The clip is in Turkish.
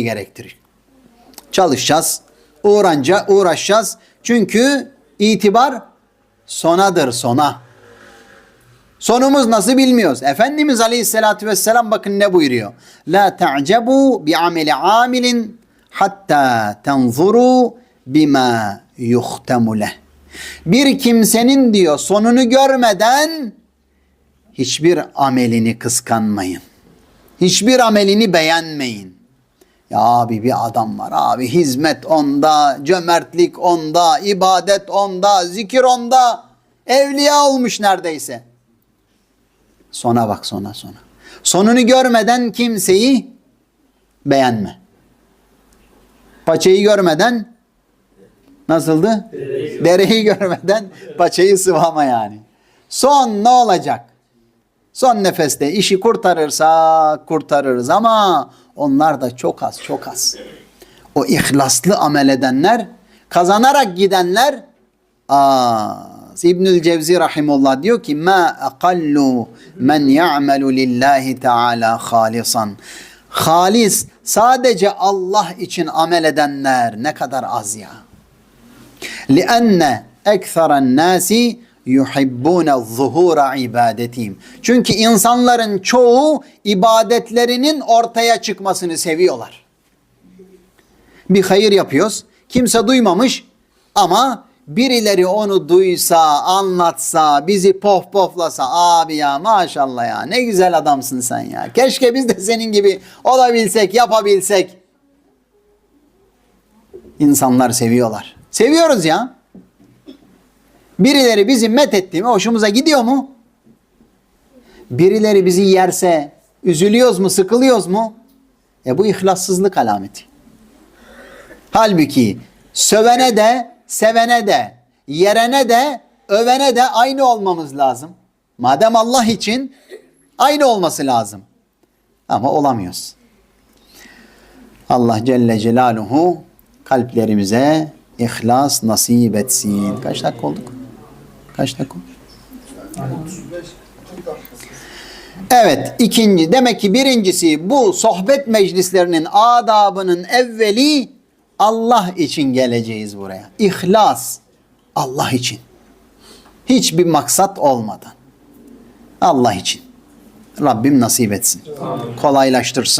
gerektirir. Çalışacağız, uğranca, uğraşacağız. Çünkü itibar sonadır sona. Sonumuz nasıl bilmiyoruz. Efendimiz Aleyhisselatü Vesselam bakın ne buyuruyor. La ta'cebu bi ameli amilin hatta tenzuru bima yuhtemu leh. Bir kimsenin diyor sonunu görmeden hiçbir amelini kıskanmayın. Hiçbir amelini beğenmeyin. Ya abi bir adam var abi hizmet onda, cömertlik onda, ibadet onda, zikir onda. Evliya olmuş neredeyse. Sona bak sona sona. Sonunu görmeden kimseyi beğenme. Paçayı görmeden nasıldı? Dereyi görmeden paçayı sıvama yani. Son ne olacak? Son nefeste işi kurtarırsa kurtarırız ama onlar da çok az çok az. O ihlaslı amel edenler, kazanarak gidenler az. İbnül Cevzi rahimullah diyor ki ma aqallu men ya'melu lillahi teala halisan. Halis sadece Allah için amel edenler ne kadar az ya. لِأَنَّ اَكْثَرَ النَّاسِ yuhibbune zuhura ibadetim. Çünkü insanların çoğu ibadetlerinin ortaya çıkmasını seviyorlar. Bir hayır yapıyoruz. Kimse duymamış ama birileri onu duysa, anlatsa, bizi pof poflasa abi ya maşallah ya ne güzel adamsın sen ya. Keşke biz de senin gibi olabilsek, yapabilsek. İnsanlar seviyorlar. Seviyoruz ya. Birileri bizi met etti mi hoşumuza gidiyor mu? Birileri bizi yerse üzülüyoruz mu, sıkılıyoruz mu? E bu ihlassızlık alameti. Halbuki sövene de, sevene de, yerene de, övene de aynı olmamız lazım. Madem Allah için aynı olması lazım. Ama olamıyoruz. Allah Celle Celaluhu kalplerimize ihlas nasip etsin. Kaç dakika olduk? Kaç dakika? Evet ikinci demek ki birincisi bu sohbet meclislerinin adabının evveli Allah için geleceğiz buraya. İhlas Allah için. Hiçbir maksat olmadan. Allah için. Rabbim nasip etsin. Kolaylaştırsın.